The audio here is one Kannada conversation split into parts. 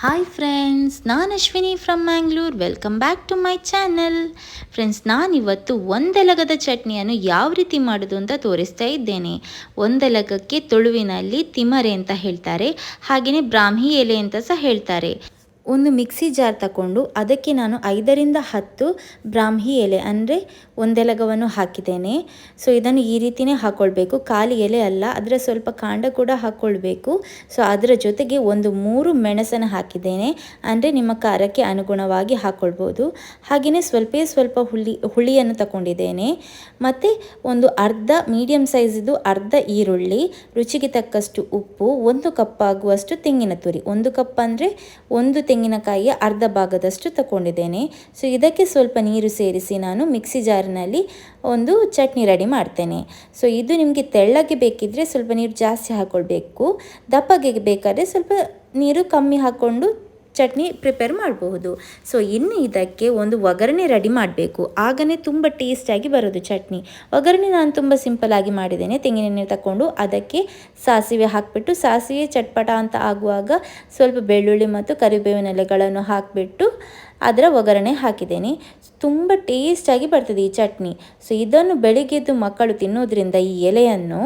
ಹಾಯ್ ಫ್ರೆಂಡ್ಸ್ ನಾನು Ashwini from Mangalore welcome back to my channel friends ನಾನಿವತ್ತು ಒಂದೆಲಗದ ಚಟ್ನಿಯನ್ನು ಯಾವ ರೀತಿ ಮಾಡೋದು ಅಂತ ತೋರಿಸ್ತಾ ಇದ್ದೇನೆ. ಒಂದೆಲಗಕ್ಕೆ ತುಳುವಿನಲ್ಲಿ ತಿಮರೆ ಅಂತ ಹೇಳ್ತಾರೆ. ಹಾಗೆಯೇ ಬ್ರಾಹ್ಮಿ ಎಲೆ ಅಂತ ಸಹ ಹೇಳ್ತಾರೆ. ಒಂದು ಮಿಕ್ಸಿ ಜಾರ್ ತಗೊಂಡು ಅದಕ್ಕೆ ನಾನು ಐದರಿಂದ ಹತ್ತು ಬ್ರಾಹ್ಮಿ ಎಲೆ ಅಂದರೆ ಒಂದೆಲಗವನ್ನು ಹಾಕಿದ್ದೇನೆ. ಸೊ ಇದನ್ನು ಈ ರೀತಿಯೇ ಹಾಕ್ಕೊಳ್ಬೇಕು ಖಾಲಿ ಎಲೆ ಅಲ್ಲ, ಅದರ ಸ್ವಲ್ಪ ಕಾಂಡ ಕೂಡ ಹಾಕ್ಕೊಳ್ಬೇಕು ಸೊ ಅದರ ಜೊತೆಗೆ ಒಂದು ಮೂರು ಮೆಣಸನ್ನು ಹಾಕಿದ್ದೇನೆ. ಅಂದರೆ ನಿಮ್ಮ ಖಾರಕ್ಕೆ ಅನುಗುಣವಾಗಿ ಹಾಕ್ಕೊಳ್ಬೋದು ಹಾಗೆಯೇ ಸ್ವಲ್ಪ ಸ್ವಲ್ಪ ಹುಳಿ, ಹುಳಿಯನ್ನು ತಗೊಂಡಿದ್ದೇನೆ ಮತ್ತು ಒಂದು ಅರ್ಧ ಮೀಡಿಯಮ್ ಸೈಜಿದು ಅರ್ಧ ಈರುಳ್ಳಿ, ರುಚಿಗೆ ತಕ್ಕಷ್ಟು ಉಪ್ಪು, ಒಂದು ಕಪ್ ಆಗುವಷ್ಟು ತೆಂಗಿನ ತುರಿ. ಒಂದು ಕಪ್ ಅಂದರೆ ಒಂದು ತೆಂಗಿನಕಾಯಿಯ ಅರ್ಧ ಭಾಗದಷ್ಟು ತಗೊಂಡಿದ್ದೇನೆ ಸೊ ಇದಕ್ಕೆ ಸ್ವಲ್ಪ ನೀರು ಸೇರಿಸಿ ನಾನು ಮಿಕ್ಸಿ ಜಾರಿನಲ್ಲಿ ಒಂದು ಚಟ್ನಿ ರೆಡಿ ಮಾಡ್ತೇನೆ. ಸೊ ಇದು ನಿಮಗೆ ತೆಳ್ಳಗೆ ಬೇಕಿದ್ದರೆ ಸ್ವಲ್ಪ ನೀರು ಜಾಸ್ತಿ ಹಾಕ್ಕೊಳ್ಬೇಕು ದಪ್ಪಗೆ ಬೇಕಾದರೆ ಸ್ವಲ್ಪ ನೀರು ಕಮ್ಮಿ ಹಾಕ್ಕೊಂಡು ಚಟ್ನಿ ಪ್ರಿಪೇರ್ ಮಾಡಬಹುದು. ಸೊ ಇನ್ನು ಇದಕ್ಕೆ ಒಂದು ಒಗ್ಗರಣೆ ರೆಡಿ ಮಾಡಬೇಕು. ಆಗನೇ ತುಂಬ ಟೇಸ್ಟಾಗಿ ಬರೋದು ಚಟ್ನಿ. ಒಗ್ಗರಣೆ ನಾನು ತುಂಬ ಸಿಂಪಲಾಗಿ ಮಾಡಿದ್ದೇನೆ. ತೆಂಗಿನೆಣ್ಣೆ ತಗೊಂಡು ಅದಕ್ಕೆ ಸಾಸಿವೆ ಹಾಕಿಬಿಟ್ಟು, ಸಾಸಿವೆ ಚಟ್ಪಟ ಅಂತ ಆಗುವಾಗ ಸ್ವಲ್ಪ ಬೆಳ್ಳುಳ್ಳಿ ಮತ್ತು ಕರಿಬೇವಿನ ಎಲೆಗಳನ್ನು ಹಾಕಿಬಿಟ್ಟು ಅದರ ಒಗ್ಗರಣೆ ಹಾಕಿದ್ದೇನೆ. ತುಂಬ ಟೇಸ್ಟಾಗಿ ಬರ್ತದೆ ಈ ಚಟ್ನಿ. ಸೊ ಇದನ್ನು ಬೆಳಿಗ್ಗೆದ್ದು ಮಕ್ಕಳು ತಿನ್ನೋದ್ರಿಂದ ಈ ಎಲೆಯನ್ನು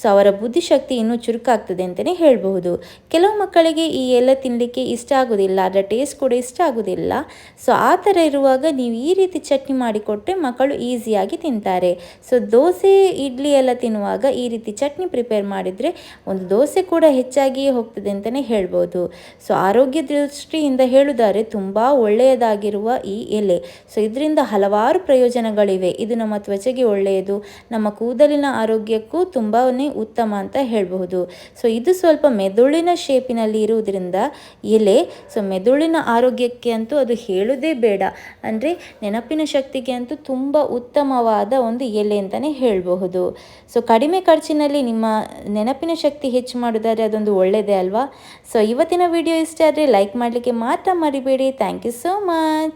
ಸೊ ಅವರ ಬುದ್ಧಿಶಕ್ತಿ ಇನ್ನೂ ಚುರುಕಾಗ್ತದೆ ಅಂತಲೇ ಹೇಳಬಹುದು. ಕೆಲವು ಮಕ್ಕಳಿಗೆ ಈ ಎಲೆ ತಿನ್ನಲಿಕ್ಕೆ ಇಷ್ಟ ಆಗೋದಿಲ್ಲ, ಅದರ ಟೇಸ್ಟ್ ಕೂಡ ಇಷ್ಟ ಆಗೋದಿಲ್ಲ. ಸೊ ಆ ಥರ ಇರುವಾಗ ನೀವು ಈ ರೀತಿ ಚಟ್ನಿ ಮಾಡಿಕೊಟ್ಟರೆ ಮಕ್ಕಳು ಈಸಿಯಾಗಿ ತಿಂತಾರೆ. ಸೊ ದೋಸೆ, ಇಡ್ಲಿ ಎಲ್ಲ ತಿನ್ನುವಾಗ ಈ ರೀತಿ ಚಟ್ನಿ ಪ್ರಿಪೇರ್ ಮಾಡಿದರೆ ಒಂದು ದೋಸೆ ಕೂಡ ಹೆಚ್ಚಾಗಿಯೇ ಹೋಗ್ತದೆ ಅಂತಲೇ ಹೇಳ್ಬೋದು ಸೊ ಆರೋಗ್ಯ ದೃಷ್ಟಿಯಿಂದ ಹೇಳುವುದಾದ್ರೆ ತುಂಬ ಒಳ್ಳೆಯದಾಗಿರುವ ಈ ಎಲೆ. ಸೊ ಇದರಿಂದ ಹಲವಾರು ಪ್ರಯೋಜನಗಳಿವೆ. ಇದು ನಮ್ಮ ತ್ವಚೆಗೆ ಒಳ್ಳೆಯದು. ನಮ್ಮ ಕೂದಲಿನ ಆರೋಗ್ಯಕ್ಕೂ ತುಂಬಾ ಉತ್ತಮ ಅಂತ ಹೇಳಬಹುದು. ಸೊ ಇದು ಸ್ವಲ್ಪ ಮೆದುಳಿನ ಶೇಪಿನಲ್ಲಿ ಇರುವುದರಿಂದ ಎಲೆ ಸೊ ಮೆದುಳಿನ ಆರೋಗ್ಯಕ್ಕೆ ಅಂತೂ ಅದು ಹೇಳುವುದೇ ಬೇಡ. ಅಂದರೆ ನೆನಪಿನ ಶಕ್ತಿಗೆ ಅಂತೂ ತುಂಬ ಉತ್ತಮವಾದ ಒಂದು ಎಲೆ ಅಂತಲೇ ಹೇಳಬಹುದು. ಸೊ ಕಡಿಮೆ ಖರ್ಚಿನಲ್ಲಿ ನಿಮ್ಮ ನೆನಪಿನ ಶಕ್ತಿ ಹೆಚ್ಚು ಮಾಡೋದಾದರೆ ಅದೊಂದು ಒಳ್ಳೆಯದೇ ಅಲ್ವಾ? ಸೊ ಇವತ್ತಿನ ವಿಡಿಯೋ ಇಷ್ಟ ಆದರೆ ಲೈಕ್ ಮಾಡಲಿಕ್ಕೆ ಮಾತ್ರ ಮರಿಬೇಡಿ. Thank you so much.